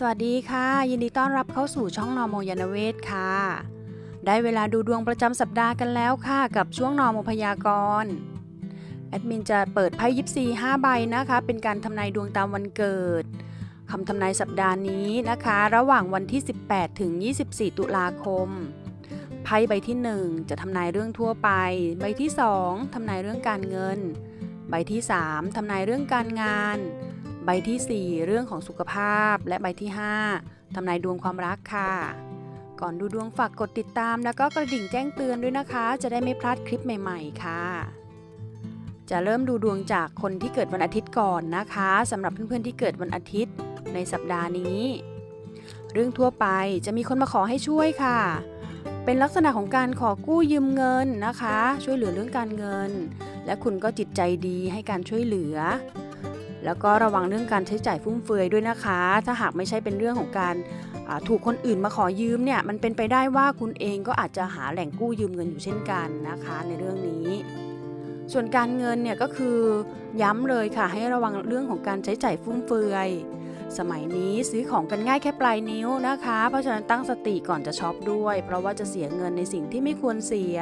สวัสดีค่ะ ยินดีต้อนรับเข้าสู่ช่องนอโมยานเวศค่ะ ได้เวลาดูดวงประจำสัปดาห์กันแล้วค่ะ กับช่วงนอโมพยากรณ์แอดมินจะเปิดไพ่ยิปซี5ใบนะคะ เป็นการทำนายดวงตามวันเกิดคำทำนายสัปดาห์นี้นะคะ ระหว่างวันที่ 18 ถึง 24 ตุลาคมไพ่ใบที่ 1 จะทำนายเรื่องทั่วไป ใบที่ 2 ทำนายเรื่องการเงิน ใบที่ 3 ทำนายเรื่องการงาน ใบทีสี่ 4 เรื่องของสุขภาพและใบที่ 5ทำนายดวงความรักค่ะ ก่อนดูดวงฝากกดติดตาม แล้วก็กระดิ่งแจ้งเตือนด้วยนะคะ จะได้ไม่พลาดคลิปใหม่ๆ ค่ะ จะเริ่มดูดวงจากคนที่เกิดวันอาทิตย์ก่อนนะคะสำหรับเพื่อนๆที่เกิดวันอาทิตย์ในสัปดาห์นี้ เรื่องทั่วไปจะมีคนมาขอให้ช่วยค่ะ เป็นลักษณะของการขอกู้ยืมเงินนะคะ ช่วยเหลือเรื่องการเงิน และคุณก็จิตใจดีให้การช่วยเหลือ แล้วก็ระวังเรื่องการใช้จ่ายฟุ่มเฟือยด้วยนะคะ ถ้าหากไม่ใช่เป็นเรื่องของการถูกคนอื่นมาขอยืมเนี่ยมันเป็นไปได้ว่าคุณเองก็อาจจะหาแหล่งกู้ยืมเงินอยู่เช่นกันนะคะในเรื่องนี้ส่วนการเงินเนี่ยก็คือย้ำเลยค่ะให้ระวังเรื่องของการใช้จ่ายฟุ่มเฟือย สมัยนี้ซื้อของกันง่ายแค่ปลายนิ้วนะคะ เพราะฉะนั้นตั้งสติก่อนจะช็อปด้วย เพราะว่าจะเสียเงินในสิ่งที่ไม่ควรเสีย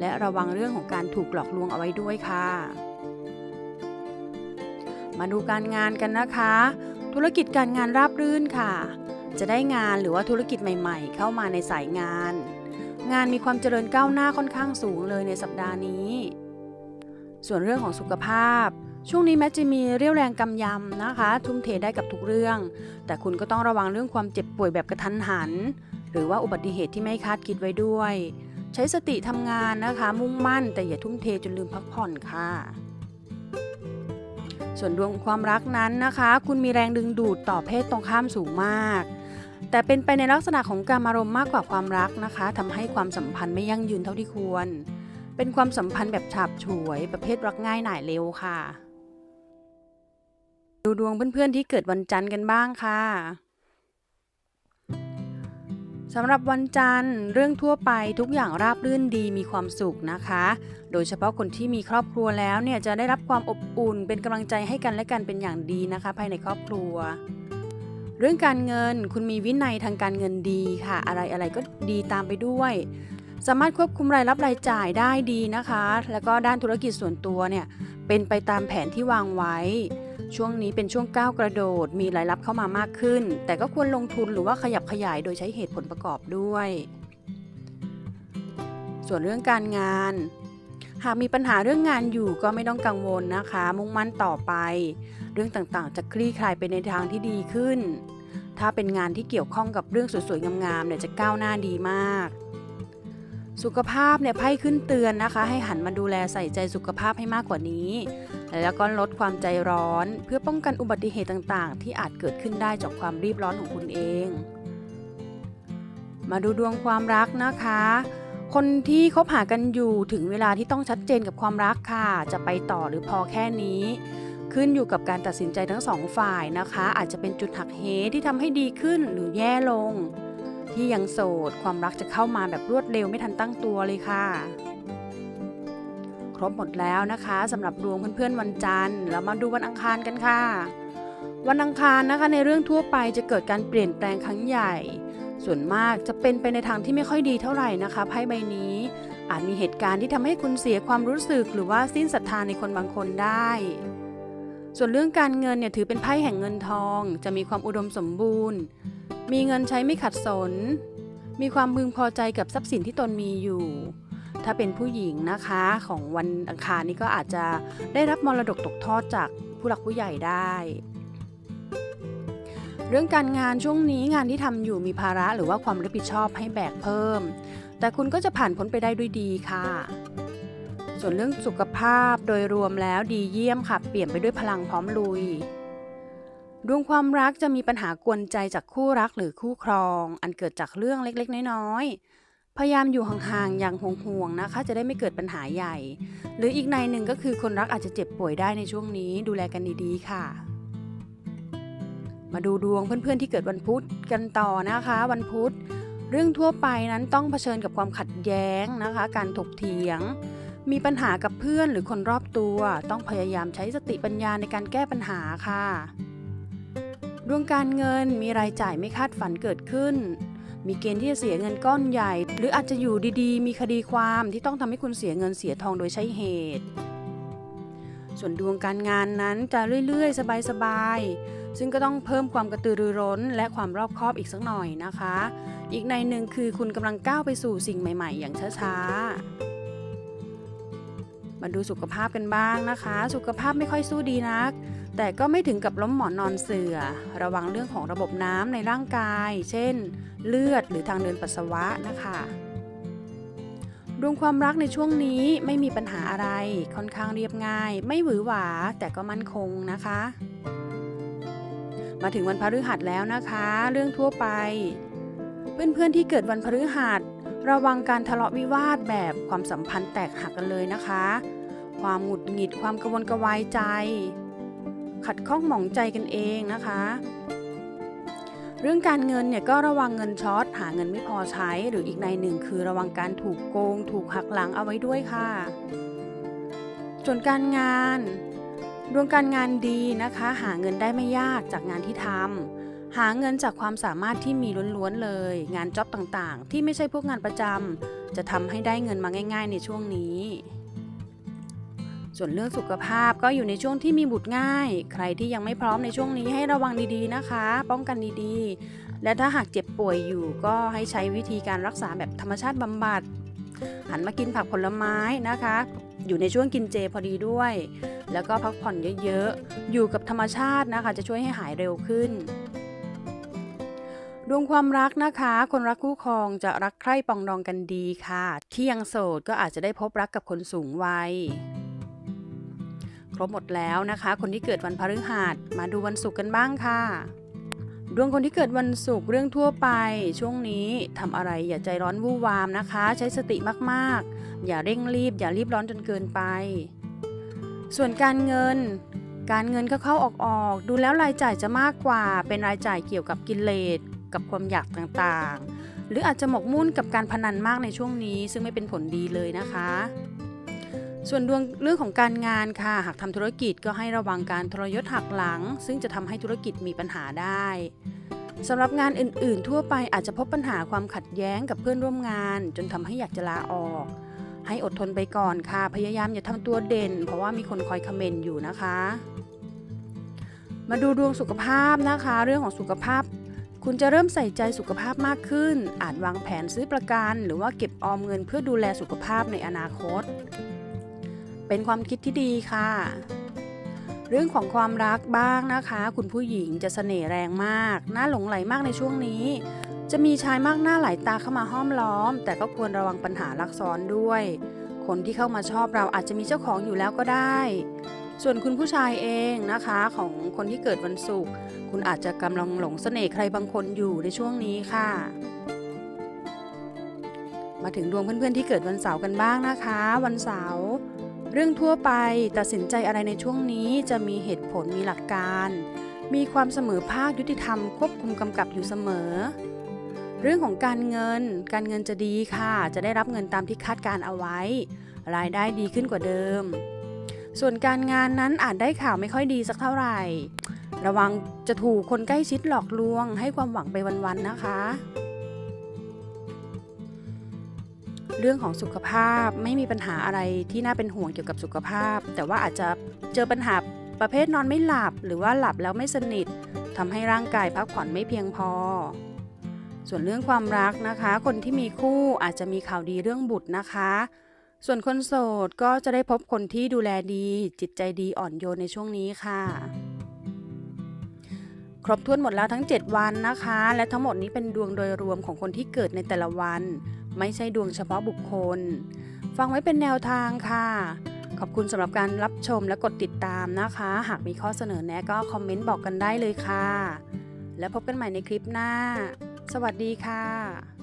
และระวังเรื่องของการถูกหลอกลวงเอาไว้ด้วยค่ะ มาดูการงานกันนะคะ ธุรกิจการงานราบรื่นค่ะ จะได้งานหรือว่าธุรกิจใหม่ ๆ เข้ามาในสายงาน งานมีความเจริญก้าวหน้าค่อนข้างสูงเลยในสัปดาห์นี้ ส่วนเรื่องของสุขภาพ ช่วงนี้แม้จะมีเรี่ยวแรงกำยำนะคะ ทุ่มเทได้กับทุกเรื่อง แต่คุณก็ต้องระวังเรื่องความเจ็บป่วยแบบกระทันหัน หรือว่าอุบัติเหตุที่ไม่คาดคิดไว้ด้วย ใช้สติทำงานนะคะ มุ่งมั่นแต่อย่าทุ่มเทจนลืมพักผ่อนค่ะ ส่วนดวงความรักนั้นนะคะ คุณมีแรงดึงดูดต่อเพศตรงข้ามสูงมาก แต่เป็นไปในลักษณะของการอารมณ์มากกว่าความรักนะคะทำให้ความสัมพันธ์ไม่ยั่งยืนเท่าที่ควร เป็นความสัมพันธ์แบบฉาบฉวยประเภทรักง่ายหน่ายเร็วค่ะ ดูดวงเพื่อนๆที่เกิดวันจันทร์กันบ้างค่ะ สำหรับวันจันทร์เรื่องทั่วไปทุกอย่างราบรื่นดีมีความสุขนะคะ โดยเฉพาะคนที่มีครอบครัวแล้วเนี่ยจะได้รับความอบอุ่น เป็นกำลังใจให้กันและกันเป็นอย่างดีนะคะ ภายในครอบครัว เรื่องการเงินคุณมีวินัยทางการเงินดีค่ะ อะไรอะไรก็ดีตามไปด้วย สามารถควบคุมรายรับรายจ่ายได้ดีนะคะ แล้วก็ด้านธุรกิจส่วนตัวเนี่ยเป็นไปตามแผนที่วางไว้ ช่วงนี้เป็นช่วงก้าวกระโดด มีรายรับเข้ามามากขึ้น แต่ก็ควรลงทุนหรือว่าขยับขยายโดยใช้เหตุผลประกอบด้วย ส่วนเรื่องการงาน หากมีปัญหาเรื่องงานอยู่ก็ไม่ต้องกังวลนะคะ มุ่งมั่นต่อไป เรื่องต่างๆ จะคลี่คลายไปในทางที่ดีขึ้น ถ้าเป็นงานที่เกี่ยวข้องกับเรื่องสวยๆงามๆเนี่ยจะก้าวหน้าดีมากสุขภาพเนี่ยไพ่ขึ้นเตือนนะคะ ให้หันมาดูแลใส่ใจสุขภาพให้มากกว่านี้ แล้วก็ลดความใจร้อน เพื่อป้องกันอุบัติเหตุต่างๆ ที่อาจเกิดขึ้นได้จากความรีบร้อนของคุณเอง มาดูดวงความรักนะคะ คนที่คบหากันอยู่ถึงเวลาที่ต้องชัดเจนกับความรักค่ะ จะไปต่อหรือพอแค่นี้ ขึ้นอยู่กับการตัดสินใจทั้งสองฝ่ายนะคะ อาจจะเป็นจุดหักเหที่ทำให้ดีขึ้นหรือแย่ลง ที่ยังโสดความรักจะเข้ามาแบบรวดเร็วไม่ทันตั้งตัวเลยค่ะ ครบหมดแล้วนะคะสำหรับดวงเพื่อนๆวันจันทร์แล้วมาดูวันอังคารกันค่ะ วันอังคารนะคะในเรื่องทั่วไปจะเกิดการเปลี่ยนแปลงครั้งใหญ่ ส่วนมากจะเป็นไปในทางที่ไม่ค่อยดีเท่าไหร่นะคะไพ่ใบนี้ อาจมีเหตุการณ์ที่ทำให้คุณเสียความรู้สึก หรือว่าสิ้นศรัทธาในคนบางคนได้ ส่วนเรื่องการเงินเนี่ยถือเป็นไพ่แห่งเงินทอง จะมีความอุดมสมบูรณ์ มีเงินใช้ไม่ขัดสน มีความพึงพอใจกับทรัพย์สินที่ตนมีอยู่ ถ้าเป็นผู้หญิงนะคะของวันอังคารนี้ก็อาจจะได้รับมรดกตกทอดจากผู้หลักผู้ใหญ่ได้ เรื่องการงานช่วงนี้งานที่ทำอยู่มีภาระหรือว่าความรับผิดชอบให้แบกเพิ่ม แต่คุณก็จะผ่านพ้นไปได้ด้วยดีค่ะ ส่วนเรื่องสุขภาพโดยรวมแล้วดีเยี่ยมค่ะ เปลี่ยนไปด้วยพลังพร้อมลุยดวงความรักจะมีปัญหากวนใจจากคู่รักหรือคู่ครอง อันเกิดจากเรื่องเล็กๆ น้อยๆ พยายามอยู่ห่างๆ อย่างห่วงๆ นะคะ จะได้ไม่เกิดปัญหาใหญ่ หรืออีกในหนึ่งก็คือคนรักอาจจะเจ็บป่วยได้ในช่วงนี้ ดูแลกันดีๆ ค่ะ มาดูดวงเพื่อนๆ ที่เกิดวันพุธกันต่อนะคะ วันพุธ เรื่องทั่วไปนั้นต้องเผชิญกับความขัดแย้งนะคะ การถกเถียง มีปัญหากับเพื่อนหรือคนรอบตัว ต้องพยายามใช้สติปัญญาในการแก้ปัญหาค่ะ ดวงการเงินมีรายจ่ายไม่คาดฝันเกิดขึ้น มีเกณฑ์ที่จะเสียเงินก้อนใหญ่ หรืออาจจะอยู่ดีๆ มีคดีความที่ต้องทำให้คุณเสียเงินเสียทองโดยใช้เหตุ ส่วนดวงการงานนั้นจะเรื่อยๆ สบายๆ ซึ่งก็ต้องเพิ่มความกระตือรือร้น และความรอบคอบอีกสักหน่อยนะคะ อีกในหนึ่งคือคุณกำลังก้าวไปสู่สิ่งใหม่ ๆ อย่างช้าๆมาดูสุขภาพกันบ้างนะคะ สุขภาพไม่ค่อยสู้ดีนัก แต่ก็ไม่ถึงกับล้มหมอนนอนเสือระวังเรื่องของระบบน้ำในร่างกาย เช่น เลือดหรือทางเดินปัสสาวะนะคะดวงความรักในช่วงนี้ไม่มีปัญหาอะไร ค่อนข้างเรียบง่าย ไม่หวือหวา แต่ก็มั่นคงนะคะ มาถึงวันพฤหัสแล้วนะคะ เรื่องทั่วไป เพื่อนๆที่เกิดวันพฤหัส ระวังการทะเลาะวิวาทแบบความสัมพันธ์แตกหักกันเลยนะคะ ความหงุดหงิดความกระวนกระวายใจ ขัดข้องหมองใจกันเองนะคะ เรื่องการเงินเนี่ยก็ระวังเงินช็อตหาเงินไม่พอใช้ หรืออีกในหนึ่งคือระวังการถูกโกง ถูกหักหลังเอาไว้ด้วยค่ะส่วนการงานดวงการงานดีนะคะ หาเงินได้ไม่ยากจากงานที่ทำหาเงินจากความสามารถที่มีล้วนๆเลย งานจ็อบต่างๆ ที่ไม่ใช่พวกงานประจำจะทำให้ได้เงินมาง่าย ๆ ในช่วงนี้ ส่วนเรื่องสุขภาพก็อยู่ในช่วงที่มีบุตรง่าย ใครที่ยังไม่พร้อมในช่วงนี้ให้ระวังดีๆนะคะ ป้องกันดีๆ และถ้าหากเจ็บป่วยอยู่ก็ให้ใช้วิธีการรักษาแบบธรรมชาติบำบัด หันมากินผักผลไม้นะคะ อยู่ในช่วงกินเจพอดีด้วย แล้วก็พักผ่อนเยอะๆ อยู่กับธรรมชาตินะคะ จะช่วยให้หายเร็วขึ้นดวงความรักนะคะ คนรักคู่ครองจะรักใคร่ปองดองกันดีค่ะ ที่ยังโสดก็อาจจะได้พบรักกับคนสูงวัย ครบหมดแล้วนะคะ คนที่เกิดวันพฤหัสมาดูวันศุกร์กันบ้างค่ะ ดวงคนที่เกิดวันศุกร์เรื่องทั่วไป ช่วงนี้ทำอะไรอย่าใจร้อนวู่วามนะคะ ใช้สติมากๆ อย่าเร่งรีบ อย่ารีบร้อนจนเกินไป ส่วนการเงิน การเงินเข้าๆออกๆดูแล้วรายจ่ายจะมากกว่า เป็นรายจ่ายเกี่ยวกับกิเลสกับความอยากต่างๆ หรืออาจจะหมกมุ่นกับการพนันมากในช่วงนี้ ซึ่งไม่เป็นผลดีเลยนะคะ ส่วนดวงเรื่องของการงานค่ะ หากทำธุรกิจก็ให้ระวังการทรยศหักหลัง ซึ่งจะทำให้ธุรกิจมีปัญหาได้สำหรับงานอื่น ๆ ทั่วไปอาจจะพบปัญหาความขัดแย้งกับเพื่อนร่วมงาน จนทำให้อยากจะลาออก ให้อดทนไปก่อนค่ะ พยายามอย่าทำตัวเด่น เพราะว่ามีคนคอยคอมเมนต์อยู่นะคะ มาดูดวงสุขภาพนะคะ เรื่องของสุขภาพ คุณจะเริ่มใส่ใจสุขภาพมากขึ้น อาจวางแผนซื้อประกัน หรือว่าเก็บออมเงินเพื่อดูแลสุขภาพในอนาคต เป็นความคิดที่ดีค่ะ เรื่องของความรักบ้างนะคะ คุณผู้หญิงจะเสน่ห์แรงมาก น่าหลงไหลมากในช่วงนี้ จะมีชายมากหน้าหลายตาเข้ามาห้อมล้อม แต่ก็ควรระวังปัญหารักซ้อนด้วย คนที่เข้ามาชอบเราอาจจะมีเจ้าของอยู่แล้วก็ได้ ส่วนคุณผู้ชายเองนะคะของคนที่เกิดวันศุกร์คุณอาจจะกำลังหลงเสน่ห์ใครบางคนอยู่ในช่วงนี้ค่ะมาถึงดวงเพื่อนๆที่เกิดวันเสาร์กันบ้างนะคะ วันเสาร์ เรื่องทั่วไปตัดสินใจอะไรในช่วงนี้จะมีเหตุผลมีหลักการ มีความเสมอภาคยุติธรรมควบคุมกำกับอยู่เสมอ เรื่องของการเงิน การเงินจะดีค่ะ จะได้รับเงินตามที่คาดการเอาไว้ รายได้ดีขึ้นกว่าเดิม ส่วนการงานนั้นอาจได้ข่าวไม่ค่อยดีสักเท่าไหร่ ระวังจะถูกคนใกล้ชิดหลอกลวง ให้ความหวังไปวันๆนะคะ รื่องของสุขภาพไม่มีปัญหาอะไรที่น่าเป็นห่วงเกี่ยวกับสุขภาพ แต่ว่าอาจจะเจอปัญหาประเภทนอนไม่หลับ หรือว่าหลับแล้วไม่สนิททำให้ร่างกายพักผ่อนไม่เพียงพอ ส่วนเรื่องความรักนะคะ คนที่มีคู่อาจจะมีข่าวดีเรื่องบุตรนะคะ ส่วนคนโสดก็จะได้พบคนที่ดูแลดี จิตใจดีอ่อนโยนในช่วงนี้ค่ะ ครบถ้วนหมดแล้วทั้ง 7 วันนะคะ และทั้งหมดนี้เป็นดวงโดยรวมของคนที่เกิดในแต่ละวัน ไม่ใช่ดวงเฉพาะบุคคล ฟังไว้เป็นแนวทางค่ะ ขอบคุณสำหรับการรับชมและกดติดตามนะคะ หากมีข้อเสนอแนะก็คอมเมนต์บอกกันได้เลยค่ะ แล้วพบกันใหม่ในคลิปหน้า สวัสดีค่ะ